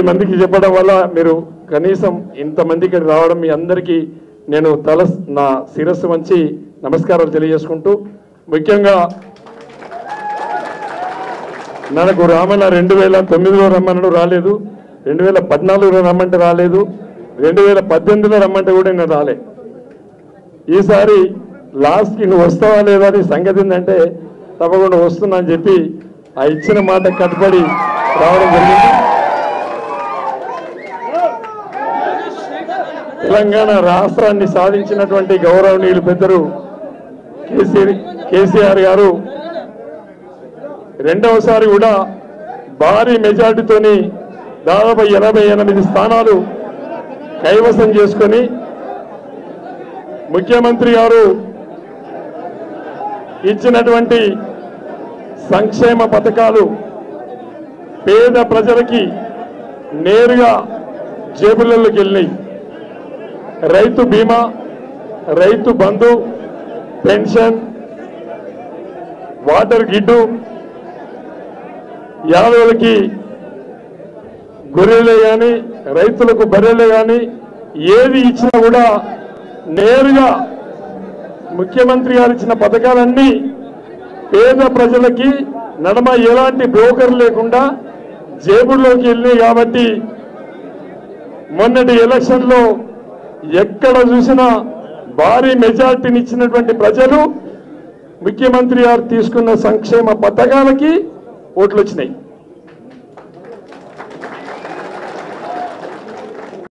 పది మందికి చెప్పడం వల్ల మీరు కనీసం ఇంతమంది ఇక్కడ రావడం మీ అందరికీ నేను తల నా శిరస్సు వంచి నమస్కారాలు తెలియజేసుకుంటూ ముఖ్యంగా నాకు రామన్న రెండు వేల తొమ్మిదిలో రమ్మన్నాడు రాలేదు రెండు వేల పద్నాలుగులో రమ్మంటే రాలేదు రెండు వేల పద్దెనిమిదిలో రమ్మంటే కూడా నేను రాలే. ఈసారి లాస్ట్కి నువ్వు వస్తావా లేదా అని సంగతి ఏంటంటే తప్పకుండా వస్తున్నా అని చెప్పి ఆ ఇచ్చిన మాట కట్టుబడి రావడం జరిగింది. తెలంగాణ రాష్ట్రాన్ని సాధించినటువంటి గౌరవనీయులు పెద్దలు కేసీఆర్ కేసీఆర్ గారు రెండవసారి కూడా భారీ మెజార్టీతోని దాదాపు ఎనభై ఎనిమిది స్థానాలు కైవసం చేసుకొని ముఖ్యమంత్రి గారు ఇచ్చినటువంటి సంక్షేమ పథకాలు పేద ప్రజలకి నేరుగా జేబులలోకి వెళ్ళినాయి. రైతు బీమా రైతు బంధు పెన్షన్ వాటర్ గిడ్డు యాదవులకి గొర్రెలే కానీ రైతులకు బర్రెలే కానీ ఏది ఇచ్చినా కూడా నేరుగా ముఖ్యమంత్రి గారు ఇచ్చిన పథకాలన్నీ పేద ప్రజలకి నడమ ఎలాంటి బ్రోకర్ లేకుండా జేబుల్లోకి వెళ్ళినాయి కాబట్టి మొన్నటి ఎలక్షన్లో ఎక్కడ చూసినా భారీ మెజార్టీని ఇచ్చినటువంటి ప్రజలు ముఖ్యమంత్రి గారు తీసుకున్న సంక్షేమ పథకాలకి ఓట్లు వచ్చినాయి